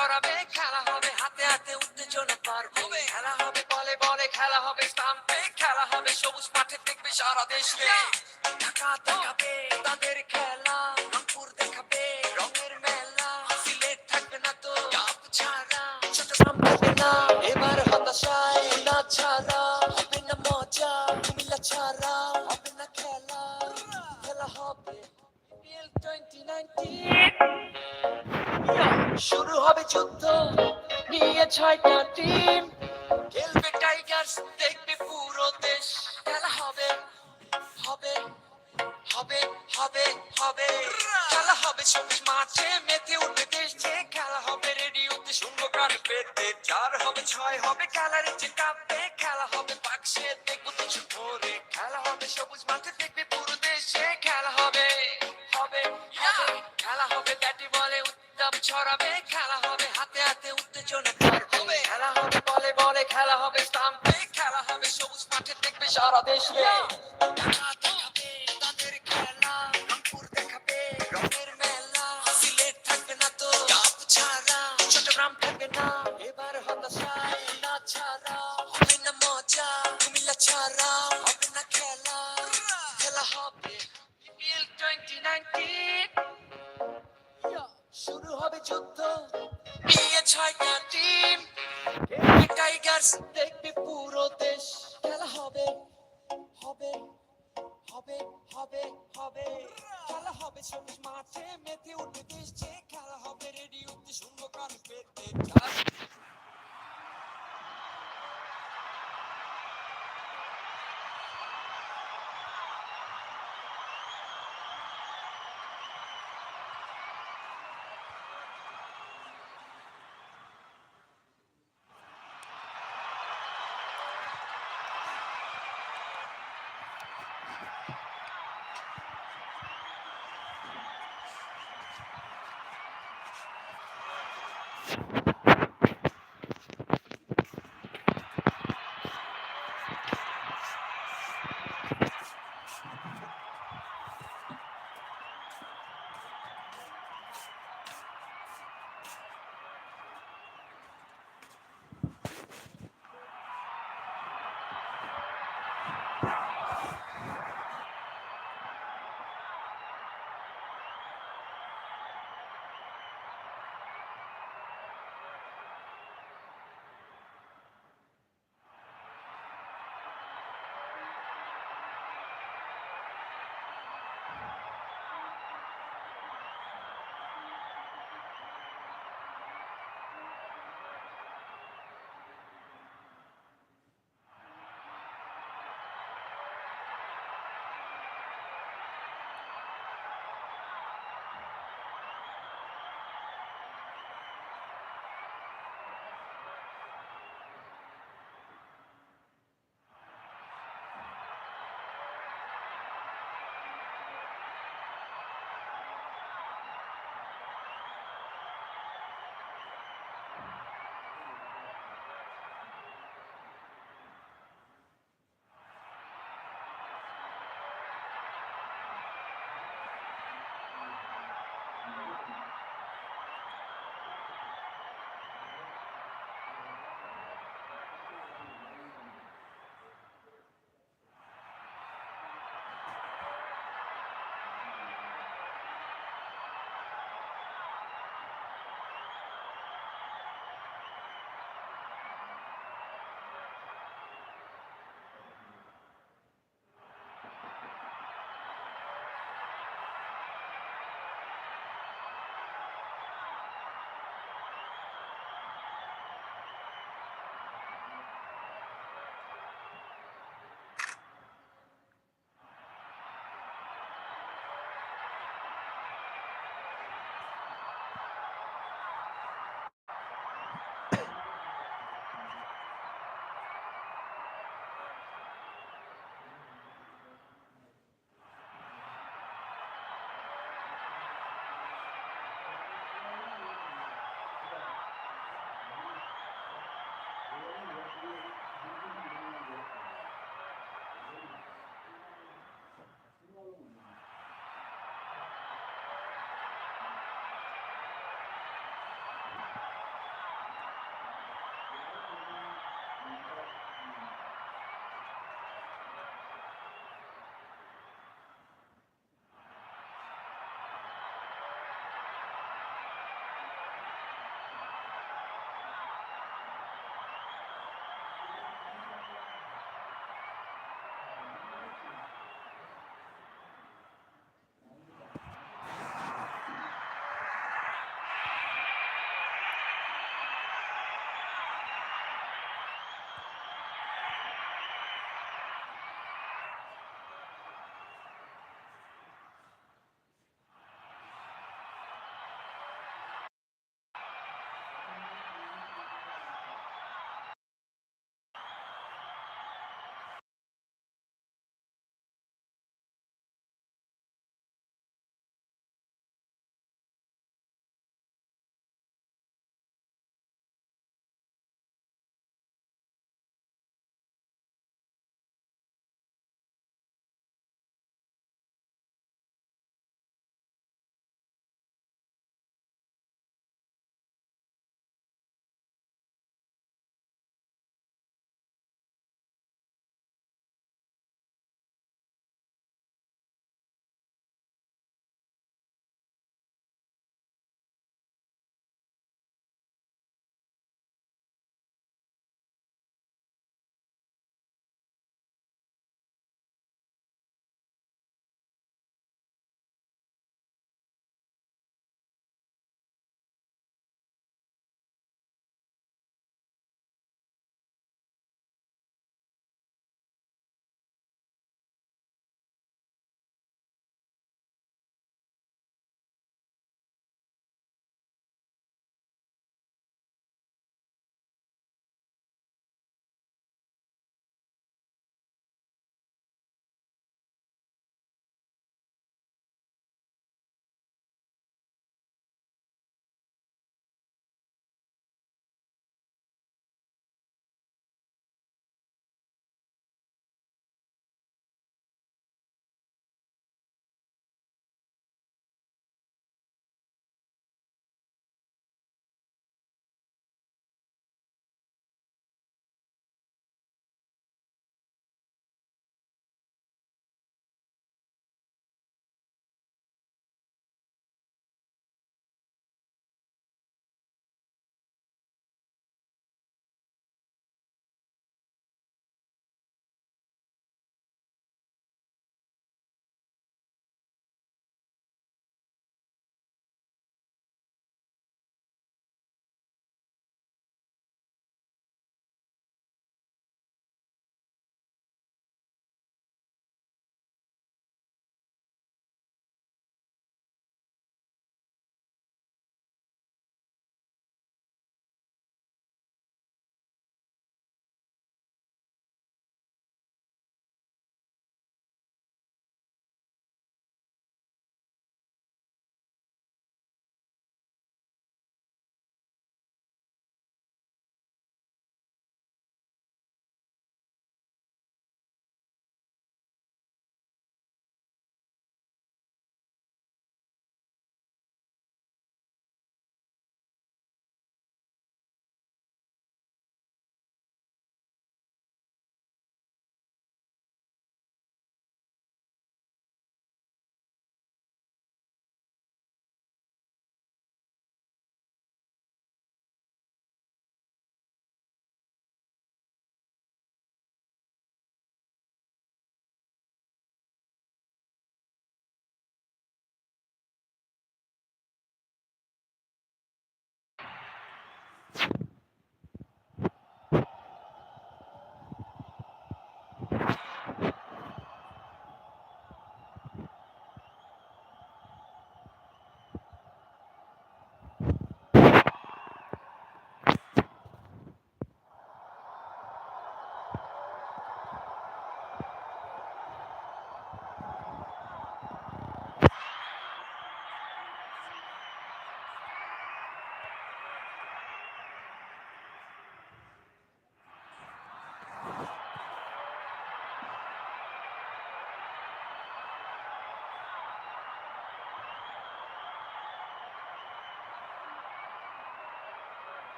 ছড়াবে, খেলা হবে, হাতে হাতে উত্তেজনা পারবে খেলা হবে, বলে বলে, খেলা হবে স্টাম্পে খেলা হবে, সবুজ মাঠে দেখবে সারা দেশ। পেতে। চার হবে ছয় হবে খেলার যে কাঁপবে খেলা হবে বাক্সে দেখব কিছু ভোরে খেলা হবে সবুজ মাঠে দেখবে পুরো দেশে। খেলা হবে হবে হবে। খেলা হবে ব্যাটি বলে উত্তাপ ছড়াবে। খেলা হবে হাতে হাতে উত্তেজনা হবে। খেলা হবে বলে বলে। খেলা হবে স্টাম্পে। খেলা হবে সবুজ মাঠে দেখবে সারা দেশ। হবে হবে। খেলা হবে সবুজ মাঠে, মেতে উঠবে দেশ। যে খেলা হবে রেডিওতে শুনব কান পেতে।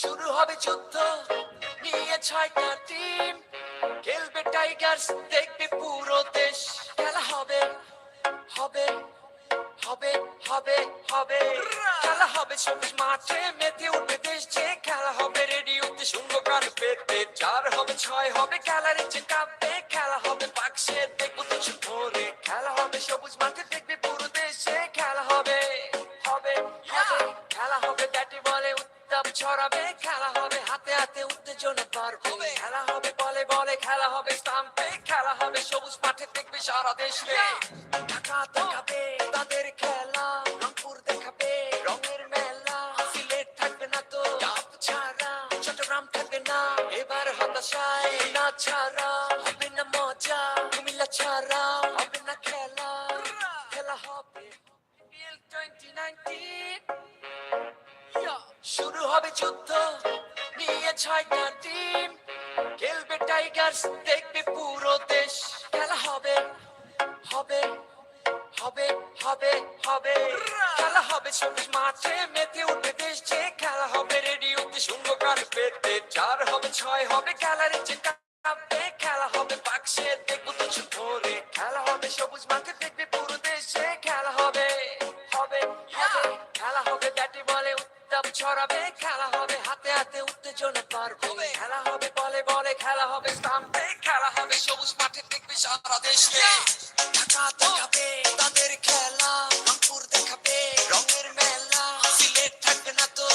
শুরু হবে যুদ্ধ, নিয়ে ছয়টা টিম খেলবে টাইগার্স দেখবে পুরো দেশ। খেলা হবে হবে হবে হবে হবে। খেলা হবে সবুজ মাঠে, মেতে উঠবে দেশ যে খেলা হবে। রেডিওতে শুনব গান পেতে চার হবে ছয় হবে খেলার ইচ্ছে কাঁপবে। খেলা হবে বাক্সে দেখব কিছু ধরে খেলা হবে সবুজ মাঠে, দেখবে খেলা হবে ব্যাটে বলে উত্তাপ ছড়াবে খেলা হবে হাতে হাতে উত্তেজনা পারবে খেলা হবে বলে বলে খেলা হবে স্টাম্পে খেলা হবে সবুজ মাঠে দেখবে সারা দেশে। ঢাকা দেখাবে তাদের খেলা রংপুর দেখাবে রঙের মেলা। সিলেট থাকবে না তো ছাড়া চট্টগ্রাম থাকবে না এবার হতাশায় না ছাড়া। ছয়টা টিম। খেলবে টাইগার্স, দেখবে পুরো দেশ। খেলা হবে হবে হবে হবে হবে। খেলা হবে সবুজ মাঠে, মেতে উঠবে দেশ যে। খেলা হবে রেডিওতে শুনব গান পেতে চার হবে, ছয় হবে, খেলার ইচ্ছে কাঁপবে। খেলা হবে বাক্সে দেখব কিছু ধরে খেলা হবে সবুজ মাঠে, দেখবে পুরো দেশে। খেলা হবে হবে। খেলা হবে ব্যাটে, বলে উত্তাপ ছড়াবে, খেলা হবে, হাতে হাতে উত্তেজনা পারবে খেলা হবে বলে বলে, খেলা হবে স্টাম্পে, খেলা হবে সবুজ মাঠে, দেখবে সারা দেশে। ঢাকা দেখাবে, তাদের খেলা, রংপুর দেখাবে, রঙের মেলা। সিলেট থাকবে না তো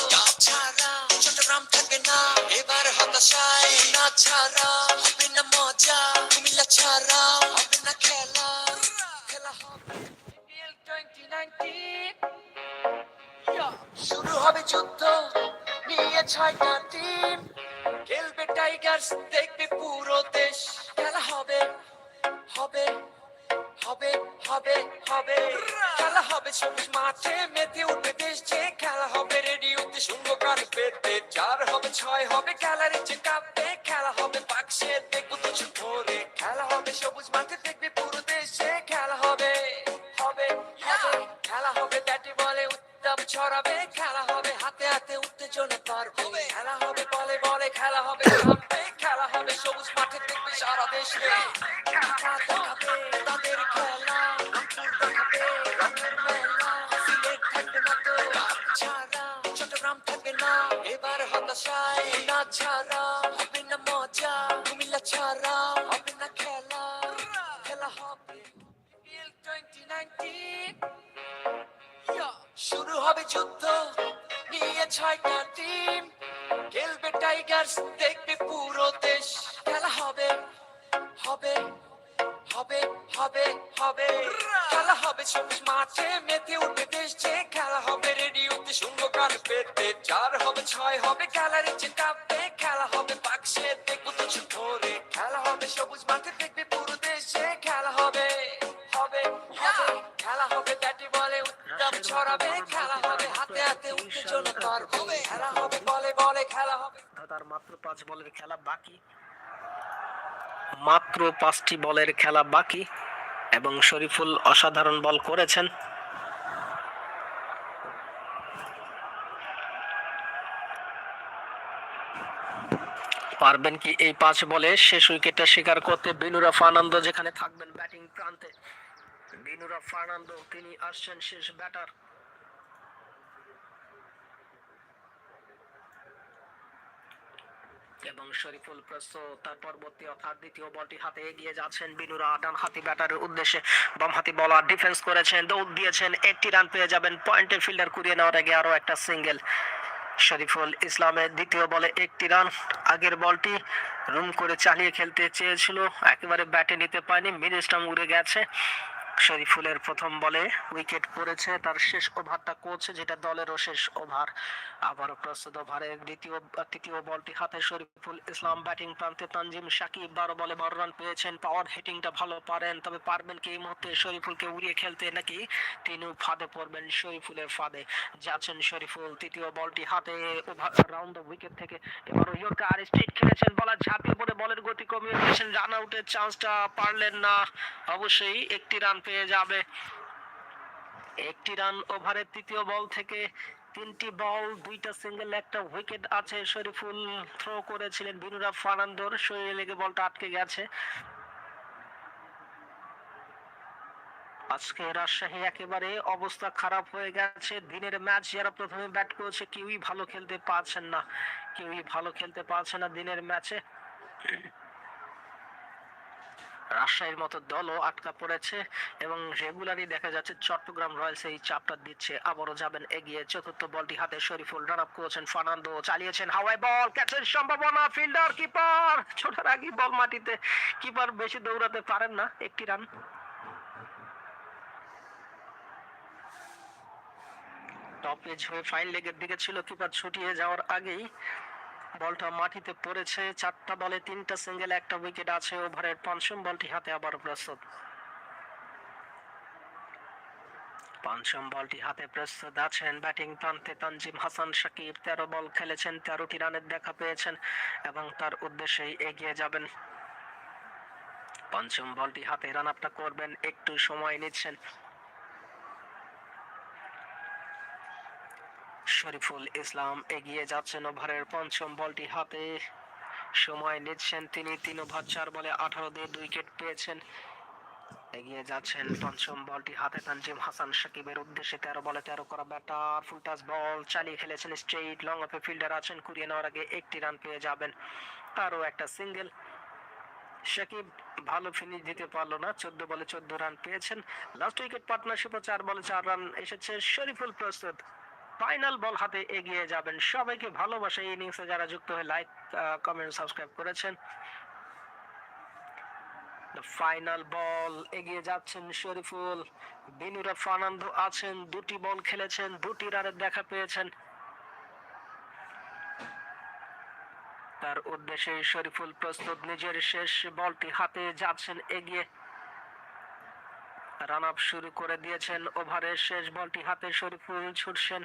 ছাড়া চট্টগ্রাম থাকবে না, এবার হতাশায় না ছাড়া। হবে না মজা, কুমিল্লা ছাড়া। হবে না খেলা খেলা হবে। টোয়েন্টি নাইনটিন শুরু হবে যুদ্ধ, নিয়ে ছয়টা টিম খেলবে টাইগার্স দেখবে পুরো দেশ। খেলা হবে হবে হবে হবে হবে। খেলা হবে সবুজ মাঠে, মেতে উঠবে দেশ যে। খেলা হবে রেডিওতে, শুনব গান পেতে চার হবে, ছয় হবে খেলার ইচ্ছে কাঁপবে। খেলা হবে বাক্সে ছড়াবে খেলা হবে হাতে হাতে উত্তেজনা পারবে খেলা হবে বলে বলে খেলা হবে সামনে খেলা হবে সবুজ মাঠে দেখবে সারা দেশে। দেখাবে তাদের খেলা। খেলা হবে সবুজ মাঠে, মেতে উঠবে দেশ যে খেলা হবে। রেডিওতে শুনব গান পেতে চার হবে, ছয় হবে খেলার ইচ্ছে কাঁপবে খেলা হবে। বাক্সে দেখব কিছু ধরে খেলা হবে, সবুজ মাঠে দেখবে পুরো দেশে খেলা হবে হবে। হবে খেলা হবে, ব্যাটে বলে উত্তাপ ছড়াবে, খেলা হবে, হাতে হাতে উত্তেজনা পারবে খেলা হবে, বলে বলে খেলা হবে। তার মাত্র পাঁচ বলের খেলা বাকি। মাত্র পাঁচটি বলের খেলা বাকি। এবং শরীফুল অসাধারণ বল করেছেন। পারবেন কি এই পাঁচ বলে? শেষ উইকেটটা শিকার করতে বিনুরা ফার্নান্দো যেখানে থাকবেন ব্যাটিং প্রান্তে। বিনুরা ফার্নান্দো তিনি আসছেন শেষ ব্যাটার। এবং শরীফুল প্রস্তুত তার পরবর্তী অর্থাৎ দ্বিতীয় বলটি হাতে এগিয়ে যাচ্ছেন বিনুরা। ডান হাতি ব্যাটারের উদ্দেশ্যে বাম হাতি বলার ডিফেন্স করেছেন, দৌড় দিয়েছেন, একটি রান পেয়ে যাবেন পয়েন্টে ফিল্ডার কুড়িয়ে নেওয়ার আগে আরও একটা সিঙ্গেল শরীফুল ইসলামের দ্বিতীয় বলে একটি রান আগের বলটি রুম করে চালিয়ে খেলতে চেয়েছিল, একেবারে ব্যাটে নিতে পারেনি মিড উড়ে গেছে। শরীফুলের প্রথম বলে উইকেট পড়েছে, তার শেষ ওভারটা করছে, যেটা দলেরও শেষ ওভার। আবারও প্রস্তুত ওভারের দ্বিতীয়, তৃতীয় বলটি হাতে শরীফুল ইসলাম, ব্যাটিং প্রান্তে তানজিম সাকিব বারো বলে বারো রান পেয়েছেন। পাওয়ার হিটিংটা ভালো পারেন, তবে পারবেন কি এই মুহূর্তে শরীফুলকে উড়িয়ে খেলতে, নাকি তিনি ফাঁদে পড়বেন শরীফুলের ফাঁদে? যাচ্ছেন শরীফুল, তৃতীয় বলটি হাতে ওভার রাউন্ড দ্য উইকেট থেকে। এবারও ইয়র্কার স্ট্রেট খেলেছেন বলার ঝাঁপিয়ে পড়ে, বলের গতি কমিয়ে দিয়েছেন রান আউটের চান্সটা পারলেন না। অবশ্যই একটি রান পেয়ে যাবে। একটি রান ওভারের তৃতীয় বল থেকে তিনটি বল, দুইটা সিঙ্গেল, একটা উইকেট আছে শরীফুল থ্রো করেছিলেন বিনুরা ফার্নান্দোর শরীরে লেগে বলটা আটকে গেছে। আজকে রাজশাহী একেবারে অবস্থা খারাপ হয়ে গেছে। দিনের ম্যাচ যারা প্রথমে ব্যাট করেছে, কেউই ভালো খেলতে পারছেন না। কেউই ভালো খেলতে পারছে না দিনের ম্যাচে। রাজশাহীর মতো দলও আটকা পড়েছে এবং রেগুলারই দেখা যাচ্ছে চট্টগ্রাম রয়্যালস এই চাপটা দিচ্ছে। আবারও যাবেন এগিয়ে চতুর্থ বলটি হাতে শরীফুল রান আপ করেছেন ফার্নান্দো, চালিয়েছেন হাওয়াই বল, ক্যাচের সম্ভাবনা, ফিল্ডার, কিপার ছোটার আগে বল মাটিতে। কিপার বেশি দৌড়াতে পারেন না, একটি রান। টপ এজ হয়ে ফাইন লেগের দিকে ছিল, কিপার ছুটিয়ে যাওয়ার আগেই বলটা মাটিতে পড়েছে, চারটা বলে তিনটা সিঙ্গেল একটা উইকেট আছে, ওভারের পঞ্চম বলটি হাতে আবার প্রস্তুত। পঞ্চম বলটি হাতে প্রস্তুত আছেন ব্যাটিং প্রান্তে তানজিম হাসান সাকিব তেরো বল খেলেছেন, তেরোটি রানের দেখা পেয়েছেন এবং তার উদ্দেশ্যেই এগিয়ে যাবেন। পঞ্চম বলটি হাতে রান আপটা করবেন, একটু সময় নিচ্ছেন। শরীফুল ইসলাম এগিয়ে যাচ্ছেন ওভারের পঞ্চম বলটি হাতে। সময় নিচ্ছেন তিনি, তিন ওভার, চার বলে আঠারো দিয়ে দুই উইকেট পেয়েছেন। এগিয়ে যাচ্ছেন পঞ্চম বলটি হাতে তানজিম হাসান সাকিবের উদ্দেশ্যে। তেরো বলে তেরো করা ব্যাটার, ফুল টাচ বল চালিয়ে খেলেছেন স্ট্রেইট লং অফে ফিল্ডার আছেন, কুড়িয়ে নেওয়ার আগে একটি রান পেয়ে যাবেন। তারও একটা সিঙ্গেল। সাকিব ভালো ফিনিশ দিতে পারল না, চোদ্দ বলে চোদ্দ রান পেয়েছেন। লাস্ট উইকেট পার্টনারশিপে চার বলে চার রান এসেছে শরীফুল প্রস্তুত। ফাইনাল বল হাতে এগিয়ে যাবেন। সবাইকে ভালোবাসা। এই ইনিংসে যারা যুক্ত হয়ে লাইক কমেন্ট সাবস্ক্রাইব করেছেন ফাইনাল বল এগিয়ে যাচ্ছেন শরীফুল। বিনুরা ফার্নান্দো আছেন, দুটি বল খেলেছেন, দুটি রানের দেখা পেয়েছেন। তার উদ্দেশ্যে শরীফুল প্রস্তুত, নিজের শেষ বলটি হাতে যাচ্ছেন এগিয়ে। রান আপ শুরু করে দিয়েছেন ওভারের শেষ বলটি হাতে শরীফুল ছুটছেন।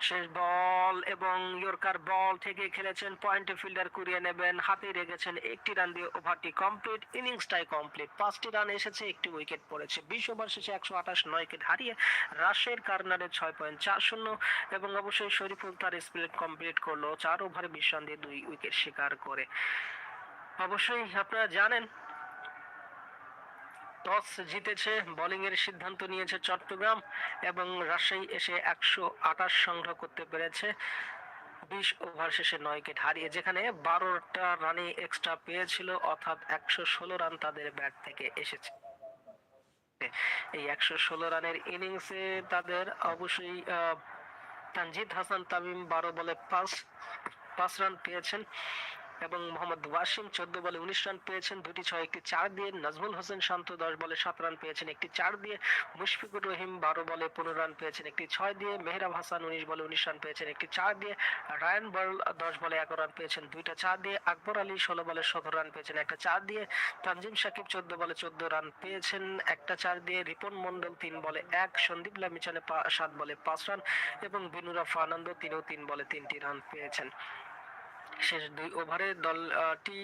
শেষ বল এবং ইয়র্কার বল থেকে খেলেছেন পয়েন্টে ফিল্ডার কুড়িয়ে নেবেন। হাতে রেখেছেন একটি রান দিয়ে ওভারটি কমপ্লিট। ইনিংসটাই কমপ্লিট। পাঁচটি রান এসেছে, একটি উইকেট পড়েছে। বিশ ওভার শেষে একশো আঠাশ নয় উইকেট হারিয়ে রাশের কার্নারে ছয় পয়েন্ট চার শূন্য এবং অবশ্যই শরীফুল তার স্প্লিট কমপ্লিট করল। চার ওভারে বিশ রান দিয়ে দুই উইকেট শিকার করে। অবশ্যই আপনারা জানেন টস জিতেছে বোলিং এর সিদ্ধান্ত নিয়েছে চট্টগ্রাম এবং রাজশাহী এসে একশো আঠাশ সংগ্রহ করতে পেরেছে। বিশ ওভার শেষে নয় উইকেট হারিয়ে, যেখানে বারোটা রানে এক্সট্রা পেয়েছিল, অর্থাৎ একশো ষোলো রান তাদের ব্যাট থেকে এসেছে। এই একশো ষোলো রানের ইনিংসে তাদের অবশ্যই তানজিদ হাসান তামিম বারো বলে পাঁচ পাঁচ রান পেয়েছেন। এবং মোহাম্মদ ওয়াসিম চোদ্দ বলে উনিশ রান পেয়েছেন, দুটি ছয়, একটি চার দিয়ে নাজমুল হোসেন শান্ত দশ বলে সাত রান পেয়েছেন, একটি চার দিয়ে মুশফিকুর রহিম বারো বলে পনেরো রান পেয়েছেন, একটি ছয় দিয়ে মেহরাব হাসান উনিশ বলে উনিশ রান পেয়েছেন, একটি চার দিয়ে রায়ান বল দশ বলে এগারো রান পেয়েছেন, দুইটা চার দিয়ে আকবর আলী ষোলো বলে সতেরো রান পেয়েছেন, একটা চার দিয়ে তানজিম সাকিব চোদ্দ বলে চোদ্দ রান পেয়েছেন, একটা চার দিয়ে রিপন মন্ডল তিন বলে এক, সন্দীপ লামিচানে সাত বলে পাঁচ রান এবং বিনুরা ফার্নান্দো তিনও তিন বলে তিনটি রান পেয়েছেন। শেষ দুই ওভারে দলটি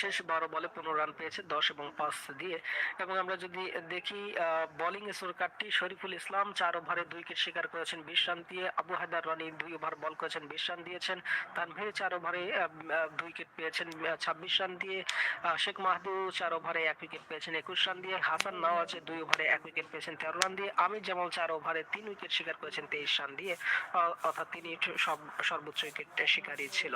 শেষ বারো বলে পনেরো রান পেয়েছে, দশ এবং পাঁচ দিয়ে। এবং আমরা যদি দেখি বোলিং স্কোরকার্ডটি শরীফুল ইসলাম চার ওভারে দুই উইকেট শিকার করেছেন, বিশ রান দিয়ে আবু হায়দার রানি দুই ওভার বল করেছেন, বিশ রান দিয়েছেন। তানভীর চার ওভারে দুই উইকেট পেয়েছেন ছাব্বিশ রান দিয়ে। শেখ মাহদু চার ওভারে এক উইকেট পেয়েছেন, একুশ রান দিয়ে। হাসান নওয়াজ দুই ওভারে এক উইকেট পেয়েছেন, তেরো রান দিয়ে। আমির জামাল চার ওভারে তিন উইকেট শিকার করেছেন, তেইশ রান দিয়ে। অর্থাৎ তিনি সব, সর্বোচ্চ উইকেট শিকারী ছিল।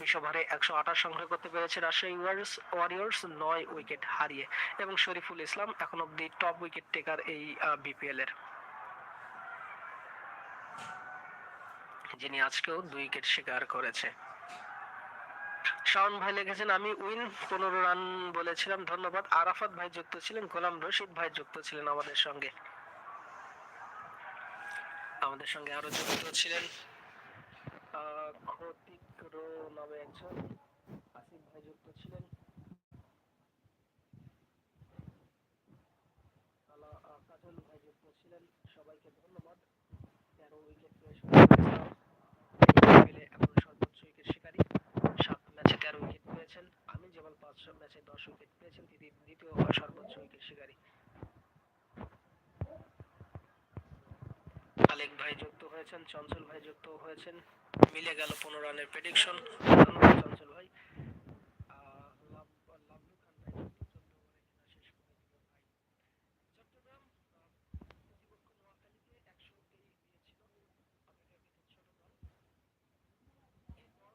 বিশ ওভারে একশো আঠাশ সংগ্রহ করতে পেরেছে রাজশাহী ওয়ারিয়র্স ওয়ারিয়র্স নয় উইকেট হারিয়ে। এবং শরীফুল ইসলাম এখন অব্দি টপ উইকেট টেকার এই বিপিএল এর। যিনি আজকেও দুই উইকেট শিকার করেছে। শাওন ভাই লিখেছেন, আমি উইন, পনেরো রান বলেছিলাম, ধন্যবাদ। আরাফাত ভাই যুক্ত ছিলেন, গোলাম রশিদ ভাই যুক্ত ছিলেন আমাদের সঙ্গে। আমাদের সঙ্গে আরও যুক্ত ছিলেন একজন আসিফ ভাই যুক্ত ছিলেন। কাজল ভাই যুক্ত ছিলেন। সবাইকে ধন্যবাদ। তেরো উইকেট পেয়েছেন। আমি যেমন পাঁচ ম্যাচে দশ উইকেট পেয়েছেন, তিনি দ্বিতীয় সর্বোচ্চ উইকেট শিকারী। আলেক ভাই যুক্ত হয়েছেন, চঞ্চল ভাই যুক্ত হয়েছেন। মিলে গেল পনেরো রানের প্রেডিকশন ধন্যবাদ চঞ্চল ভাই আহ, লাভ- লাভলু খান ভাই যুক্ত চোদ্দ ওভারে খেলা শেষ করে দিল ভাই চট্টগ্রাম আহ, প্রতিপক্ষ নোয়াখালীকে একশোতেই দিয়েছিল অপেক্ষাকৃত ছোট দল এরপর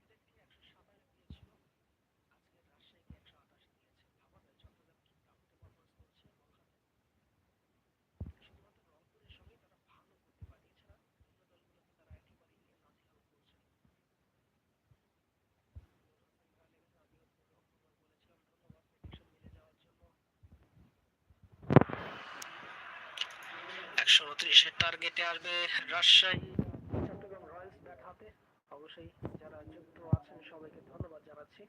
এদেরকে একশো সাতাশ দিয়েছিল আজকে রাজশাহীকে একশো আঠাশ দিয়েছে ভাবা যায় চট্টগ্রাম কি দারুণ পারফরমেন্স করছে এবং শুধুমাত্র রংপুরের সঙ্গেই তারা ভালো করতে পারে এছাড়া অন্য দলগুলোকে তারা একেবারেই নাজেহাল করছে একশো উনত্রিশের টার্গেটে আসবে রাজশাহী। চট্টগ্রাম রয়্যালস ব্যাট হাতে। অবশ্যই যারা যুক্ত আছেন সবাইকে ধন্যবাদ জানাচ্ছি।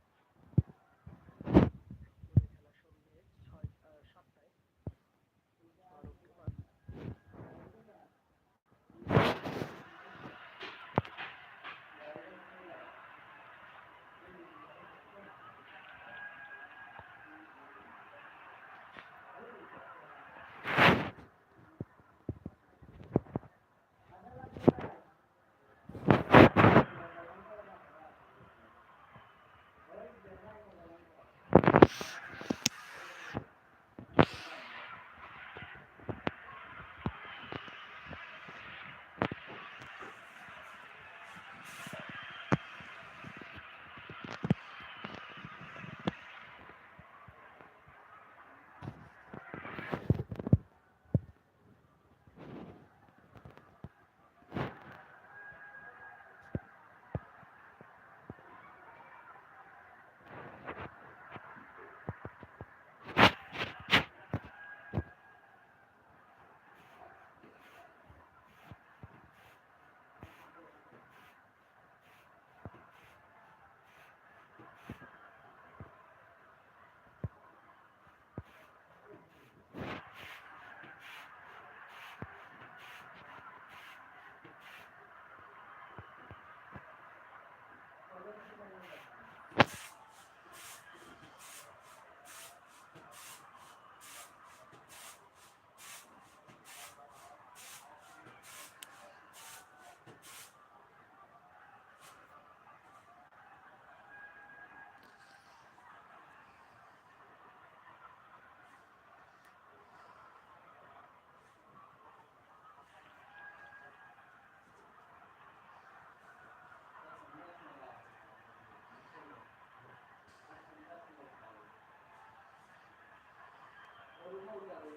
முடியாது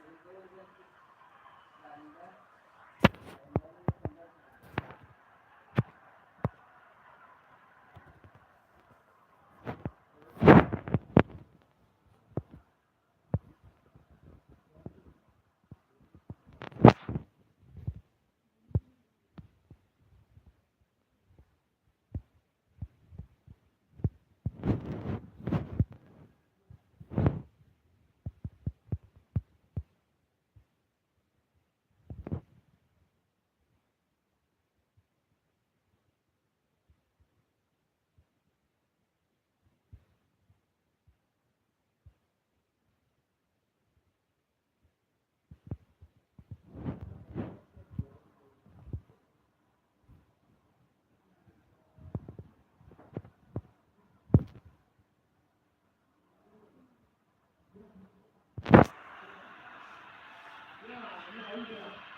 Hallelujah.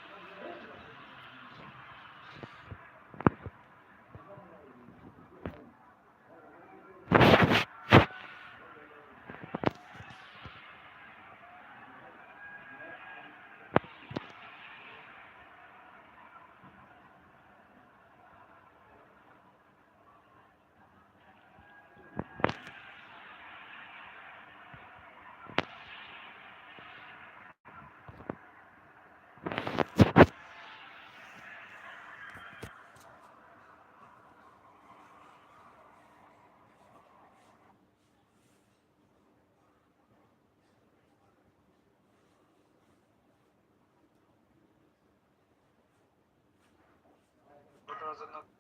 জন্য